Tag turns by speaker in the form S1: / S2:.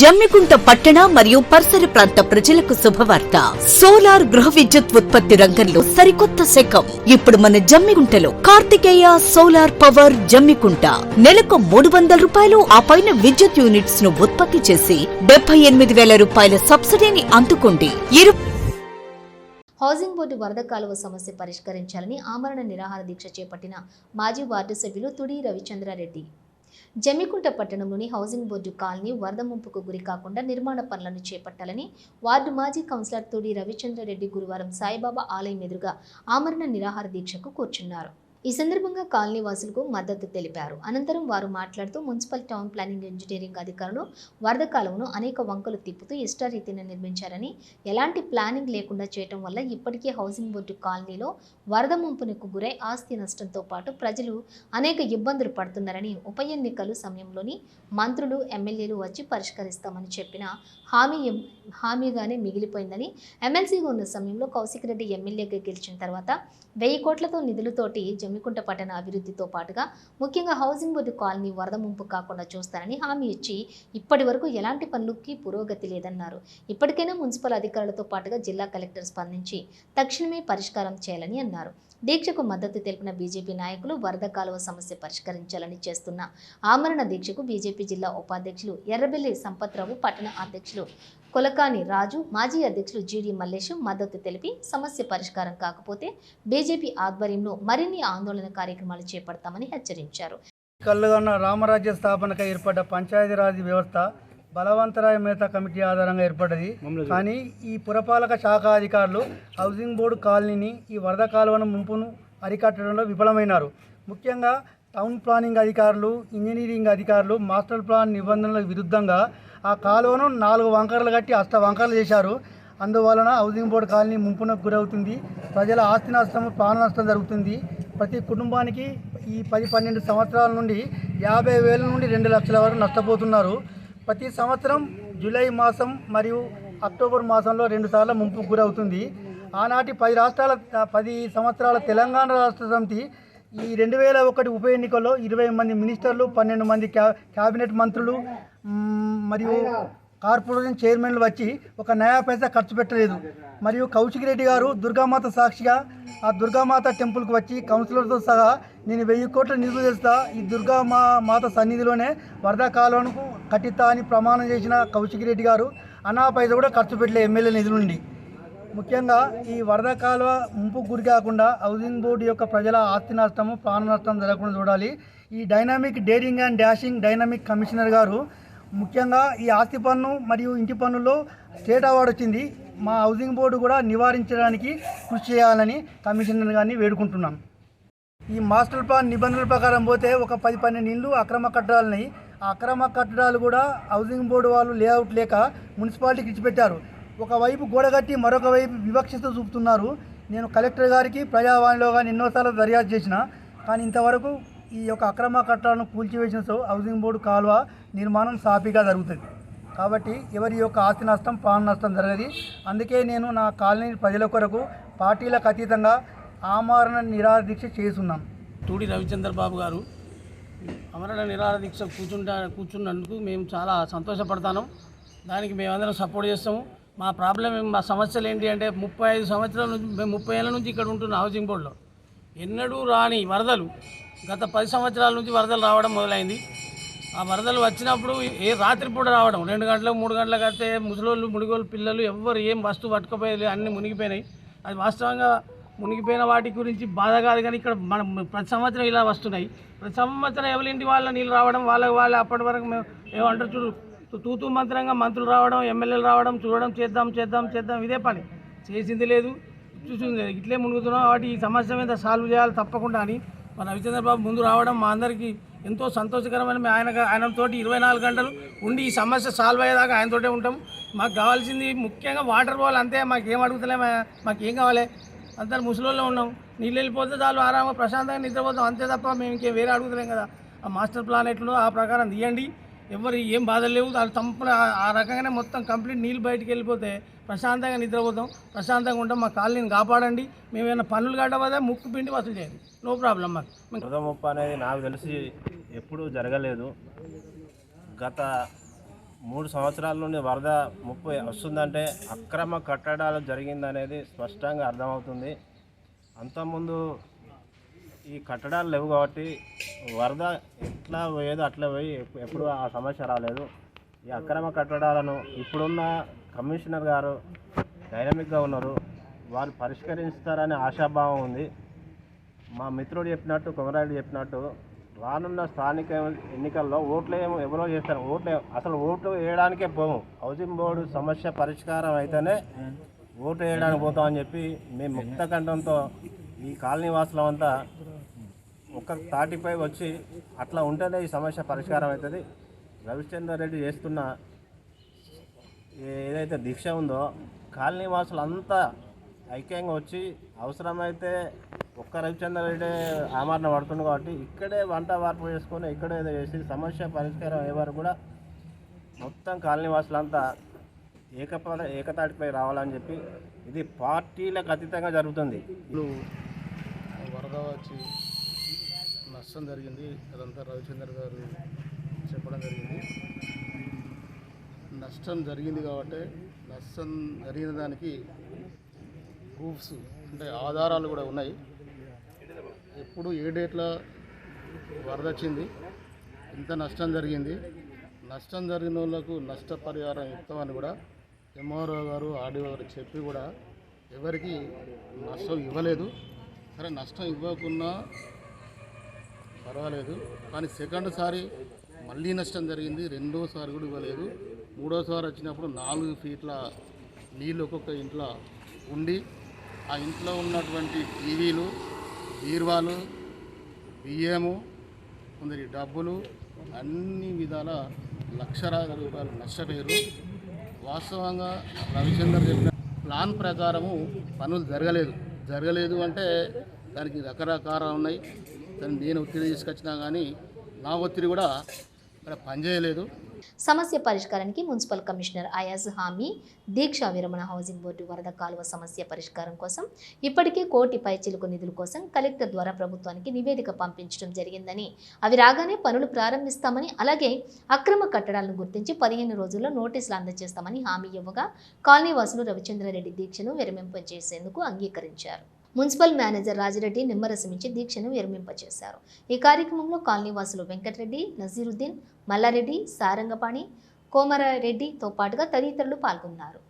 S1: జమ్మికుంట పట్టణ మరియు పరిసర ప్రాంత ప్రజలకు శుభవార్త. సోలార్ గృహ విద్యుత్ ఉత్పత్తి రంగంలో సరికొత్త శకం. ఇప్పుడు మన జమ్మికుంటలో కార్తికేయ సోలార్ పవర్ జమ్మికుంట. నెలకు మూడు వందల రూపాయలు ఆ పైన విద్యుత్ యూనిట్స్ను ఉత్పత్తి చేసి డెబ్బై ఎనిమిది వేల రూపాయల సబ్సిడీని అందుకోండి. ఇరు
S2: హౌసింగ్ బోర్డు వరద కాలువ సమస్య పరిష్కరించాలని ఆమరణ నిరాహార దీక్ష చేపట్టిన మాజీ వార్డు సభ్యులు తుడి రవిచంద్రారెడ్డి. జమ్మికుంట పట్టణంలోని హౌసింగ్ బోర్డు కాలనీ వరద ముంపుకు గురి కాకుండా నిర్మాణ పనులను చేపట్టాలని వార్డు మాజీ కౌన్సిలర్ తోడి రవిచంద్రారెడ్డి గురువారం సాయిబాబా ఆలయం ఎదురుగా ఆమరణ నిరాహార దీక్షకు కూర్చున్నారు. ఈ సందర్భంగా కాలనీ వాసులకు మద్దతు తెలిపారు. అనంతరం వారు మాట్లాడుతూ మున్సిపల్ టౌన్ ప్లానింగ్ ఇంజనీరింగ్ అధికారులు వరద కాలువను అనేక వంకలు తిప్పుతూ ఇష్టారీతిని నిర్మించారని ఎలాంటి ప్లానింగ్ లేకుండా చేయటం వల్ల ఇప్పటికే హౌసింగ్ బోర్డు కాలనీలో వరద ముంపునకు గురై ఆస్తి నష్టంతో పాటు ప్రజలు అనేక ఇబ్బందులు పడుతున్నారని ఉప ఎన్నికలు సమయంలోని మంత్రులు ఎమ్మెల్యేలు వచ్చి పరిష్కరిస్తామని చెప్పిన హామీ హామీగానే మిగిలిపోయిందని ఎమ్మెల్సీగా ఉన్న సమయంలో కౌశిక్ రెడ్డి ఎమ్మెల్యేగా గెలిచిన తర్వాత వెయ్యి కోట్లతో నిధులతోటి జమ్మికుంట పట్టణ అభివృద్ధితో పాటుగా ముఖ్యంగా హౌసింగ్ బోర్డు కాలనీ వరద ముంపు కాకుండా చూస్తారని హామీ ఇచ్చి ఇప్పటి వరకు ఎలాంటి పనులకి పురోగతి లేదన్నారు. ఇప్పటికైనా మున్సిపల్ అధికారులతో పాటుగా జిల్లా కలెక్టర్ స్పందించి తక్షణమే పరిష్కారం చేయాలని అన్నారు. దీక్షకు మద్దతు తెలిపిన బీజేపీ నాయకులు వరద కాలువ సమస్య పరిష్కరించాలని చేస్తున్న ఆమరణ దీక్షకు బీజేపీ జిల్లా ఉపాధ్యక్షులు ఎర్రబెల్లి సంపత్రావు పట్టణ అధ్యక్షులు కొలకాని రాజు మాజీ అధ్యక్షులు జీడీ మల్లేశం మద్దతు తెలిపి సమస్య పరిష్కారం కాకపోతే బీజేపీ ఆధ్వర్యంలో మరిన్ని ఆందోళన కార్యక్రమాలు చేపడతామని హెచ్చరించారు.
S3: కళ్ళుగన్న రామరాజ్య స్థాపనకై ఏర్పడ్డ పంచాయతీరాజ్ వ్యవస్థ బలవంతరాయ మేత కమిటీ ఆధారంగా ఏర్పడ్డది. కానీ ఈ పురపాలక శాఖ అధికారులు హౌసింగ్ బోర్డు కాలనీని ఈ వరద కాలువను ముంపును అరికట్టడంలో విఫలమైనారు. ముఖ్యంగా టౌన్ ప్లానింగ్ అధికారులు ఇంజనీరింగ్ అధికారులు మాస్టర్ ప్లాన్ నిబంధనలకు విరుద్ధంగా ఆ కాలువను నాలుగు వంకరలు కట్టి అష్ట వంకరలు చేశారు. అందువలన హౌసింగ్ బోర్డు కాలనీ ముంపునకు గురవుతుంది. ప్రజల ఆస్తి నష్టం ప్రాణ నష్టం జరుగుతుంది. ప్రతి కుటుంబానికి ఈ పది పన్నెండు సంవత్సరాల నుండి యాభై వేల నుండి రెండు లక్షల వరకు నష్టపోతున్నారు. ప్రతి సంవత్సరం జూలై మాసం మరియు అక్టోబర్ మాసంలో రెండుసార్లు ముంపుకు గురవుతుంది. ఆనాటి పది రాష్ట్రాల పది సంవత్సరాల తెలంగాణ రాష్ట్ర సమితి ఈ రెండు వేల ఒకటి ఉప ఎన్నికల్లో ఇరవై మంది మినిస్టర్లు పన్నెండు మంది క్యా క్యాబినెట్ మంత్రులు మరియు కార్పొరేషన్ చైర్మన్లు వచ్చి ఒక నయా పైసా ఖర్చు పెట్టలేదు. మరియు కౌశిక్ రెడ్డి గారు దుర్గామాత సాక్షిగా ఆ దుర్గామాత టెంపుల్కి వచ్చి కౌన్సిలర్తో సహా నేను వెయ్యి కోట్ల నిధులు తెస్తా ఈ దుర్గా మా మాత సన్నిధిలోనే వరద కాలంకు కట్టిస్తా అని ప్రమాణం చేసిన కౌశిక్ రెడ్డి గారు అనా పైస కూడా ఖర్చు పెట్టలే ఎమ్మెల్యే నిధుల నుండి. ముఖ్యంగా ఈ వరద కాలువ ముంపు గురి కాకుండా హౌసింగ్ బోర్డు యొక్క ప్రజల ఆస్తి నష్టము ప్రాణ నష్టం జరగకుండా చూడాలి. ఈ dynamic daring and dashing dynamic commissioner గారు ముఖ్యంగా ఈ ఆస్తి పన్ను మరియు ఇంటి పన్నులో స్టేట్ అవార్డు వచ్చింది. మా హౌసింగ్ బోర్డు కూడా నివారించడానికి కృషి చేయాలని కమిషనర్ గారిని వేడుకుంటున్నాం. ఈ మాస్టర్ ప్లాన్ నిబంధనల ప్రకారం పోతే ఒక పది పన్నెండు ఇళ్ళు అక్రమ కట్టడాలని అక్రమ కట్టడాలు కూడా హౌసింగ్ బోర్డు వాళ్ళు లేఅవుట్ లేక మున్సిపాలిటీకి ఇచ్చిపెట్టారు ఒకవైపు గోడ కట్టి మరొక వైపు వివక్షత చూపుతున్నారు. నేను కలెక్టర్ గారికి ప్రజావాణిలో కానీ ఎన్నోసార్లు దర్యాప్తు చేసిన. కానీ ఇంతవరకు ఈ యొక్క అక్రమ కట్టడాలను కూల్చివేసిన సో హౌసింగ్ బోర్డు కాలువ నిర్మాణం సాఫీగా జరుగుతుంది. కాబట్టి ఎవరి యొక్క ఆస్తి నష్టం ప్రాణ నష్టం జరగదు. అందుకే నేను నా కాలనీ ప్రజల కొరకు పార్టీలకు అతీతంగా ఆమరణ నిరాదీక్ష చేస్తున్నాను.
S4: తూడి రవిచంద్ర బాబు గారు అమరణ నిరాహార దీక్ష కూర్చుంటా కూర్చున్నందుకు మేము చాలా సంతోషపడతాను. దానికి మేమందరం సపోర్ట్ చేస్తాము. మా ప్రాబ్లం మా సమస్యలు ఏంటి అంటే ముప్పై ఐదు సంవత్సరాల నుంచి మేము ముప్పై ఏళ్ళ నుంచి ఇక్కడ ఉంటున్న హౌసింగ్ బోర్డులో. ఎన్నడూ రాని వరదలు గత పది సంవత్సరాల నుంచి వరదలు రావడం మొదలైంది. ఆ వరదలు వచ్చినప్పుడు ఏ రాత్రిపూట రావడం? రెండు గంటలకు మూడు గంటలకు అయితే ముసలోళ్ళు ముడిగోళ్ళు పిల్లలు ఎవ్వరు ఏం వస్తువు పట్టుకుపోయేది అన్నీ మునిగిపోయినాయి. అది వాస్తవంగా మునిగిపోయిన వాటి గురించి బాధ కాదు కానీ ఇక్కడ మనం ప్రతి సంవత్సరం ఇలా వస్తున్నాయి. ప్రతి సంవత్సరం ఎవరింటి వాళ్ళ నీళ్ళు రావడం వాళ్ళ వాళ్ళ అప్పటి వరకు మేము ఏమంటారు చూడు తూతు తూతూ మంత్రంగా మంత్రులు రావడం ఎమ్మెల్యేలు రావడం చూడడం చేద్దాం చేద్దాం చేద్దాం ఇదే పని. చేసింది లేదు చూసింది లేదు. ఇట్లే మునుగుతున్నాం కాబట్టి ఈ సమస్య మీద సాల్వ్ చేయాలి తప్పకుండా అని మన రవిచంద్రబాబు ముందు రావడం మా అందరికీ ఎంతో సంతోషకరమైన ఆయన ఆయనతో ఇరవై నాలుగు గంటలు ఉండి ఈ సమస్య సాల్వ్ అయ్యేదాకా ఆయనతోటే ఉంటాం. మాకు కావాల్సింది ముఖ్యంగా వాటర్ పోవాలి అంతే. మాకు ఏం అడుగుతలే మాకు ఏం కావాలి? అందరు ముసలిలో ఉన్నాం. నీళ్ళు వెళ్ళిపోతే చాలు ఆరామంగా ప్రశాంతంగా నిద్రపోతాం. అంతే తప్ప మేము ఇంకేం వేరే అడుగుతలేం కదా. ఆ మాస్టర్ ప్లాన్ ఎట్లుందో ఆ ప్రకారం తీయండి. ఎవరు ఏం బాధలు లేవు. అది తంపన ఆ రకంగానే మొత్తం కంప్లీట్ నీళ్ళు బయటికి వెళ్ళిపోతే ప్రశాంతంగా నిద్రపోతాం. ప్రశాంతంగా ఉంటాం. మా కాలనీని కాపాడండి. మేము పనులు కట్టబోతే ముక్కు పిండి వసూలు చేయండి. నో ప్రాబ్లం మాకు. మేము
S5: అనేది నాకు తెలిసి ఎప్పుడూ జరగలేదు. గత మూడు సంవత్సరాల నుండి వరద ముప్పై వస్తుందంటే అక్రమ కట్టడాలు జరిగిందనేది స్పష్టంగా అర్థమవుతుంది. అంతకుముందు ఈ కట్టడాలు లేవు కాబట్టి వరద ఎట్లా పోయేదో అట్లా పోయి ఎప్పుడు ఆ సమస్య రాలేదు. ఈ అక్రమ కట్టడాలను ఇప్పుడున్న కమిషనర్ గారు డైనమిక్గా ఉన్నారు. వారు పరిష్కరిస్తారనే ఆశాభావం ఉంది. మా మిత్రుడు చెప్పినట్టు కొమరాయుడు చెప్పినట్టు రానున్న స్థానిక ఎన్నికల్లో ఓట్లు ఏమో ఎవరో చేస్తారు? ఓట్లు అసలు ఓట్లు వేయడానికే పోము. హౌసింగ్ బోర్డు సమస్య పరిష్కారం అయితేనే ఓటు వేయడానికి పోతామని చెప్పి మేము ముక్త కంఠంతో ఈ కాలనీ వాసులం అంతా ఒక తాటిపై వచ్చి అట్లా ఉంటేనే ఈ సమస్య పరిష్కారం అవుతుంది రవిచంద్ర రెడ్డి చేస్తున్న ఏదైతే దీక్ష ఉందో కాలనీ వాసులు అంతా ఐక్యంగా వచ్చి అవసరమైతే ఒక్క రవిచంద్ర రెడ్డి ఆమరణ పడుతుంది కాబట్టి ఇక్కడే వంట వార్పు చేసుకొని ఇక్కడే ఏదో చేసి సమస్య పరిష్కారం అయ్యేవారు కూడా మొత్తం కాలనీవాసులంతా ఏకపద ఏకతాటిపై రావాలని చెప్పి ఇది పార్టీలకు అతీతంగా జరుగుతుంది.
S6: ఇప్పుడు వరద వచ్చి నష్టం జరిగింది. అదంతా రవిచంద్ర గారు చెప్పడం జరిగింది. నష్టం జరిగింది కాబట్టి నష్టం జరిగిన దానికి ప్రూఫ్స్ అంటే ఆధారాలు కూడా ఉన్నాయి. ఎప్పుడు ఏ డేట్లో వరద వచ్చింది ఇంత నష్టం జరిగింది. నష్టం జరిగిన వాళ్ళకు నష్టపరిహారం ఇస్తామని కూడా ఎంఆర్ఓ గారు ఆర్డీఓ గారు చెప్పి కూడా ఎవరికి నష్టం ఇవ్వలేదు. సరే నష్టం ఇవ్వకున్నా పర్వాలేదు. కానీ సెకండ్ సారి మళ్ళీ నష్టం జరిగింది రెండోసారి కూడా ఇవ్వలేదు. మూడోసారి వచ్చినప్పుడు నాలుగు ఫీట్ల నీళ్ళు ఒక్కొక్క ఇంట్లో ఉండి ఆ ఇంట్లో ఉన్నటువంటి టీవీలు బీర్వాలు బియ్యము కొందరి డబ్బులు అన్ని విధాల లక్షలాది రూపాయలు నష్టపోయారు. వాస్తవంగా రవిచందర్ చెప్పిన ప్లాన్ ప్రకారము పనులు జరగలేదు. జరగలేదు అంటే దానికి రకరకాల ఉన్నాయి. దాన్ని నేను ఒత్తిడి తీసుకొచ్చినా కానీ నా ఒత్తిడి కూడా ఇక్కడ పనిచేయలేదు.
S2: సమస్య పరిష్కారానికి మున్సిపల్ కమిషనర్ అయాజ్ హామీ దీక్షా విరమణ హౌసింగ్ బోర్డు వరద కాలువ సమస్య పరిష్కారం కోసం ఇప్పటికే కోటి పైచిలుకు నిధుల కోసం కలెక్టర్ ద్వారా ప్రభుత్వానికి నివేదిక పంపించడం జరిగిందని. అవి రాగానే పనులు ప్రారంభిస్తామని అలాగే అక్రమ కట్టడాలను గుర్తించి పదిహేను రోజుల్లో నోటీసులు అందజేస్తామని హామీ ఇవ్వగా కాలనీవాసులు రవిచంద్రారెడ్డి దీక్షను విరమింపజేసేందుకు అంగీకరించారు. మున్సిపల్ మేనేజర్ రాజిరెడ్డి నిమ్మరసమించి దీక్షను విరమింపచేశారు. ఈ కార్యక్రమంలో కాలనీవాసులు వెంకటరెడ్డి నజీరుద్దీన్ మల్లారెడ్డి సారంగపాణి కోమరారెడ్డితో పాటుగా తదితరులు పాల్గొన్నారు.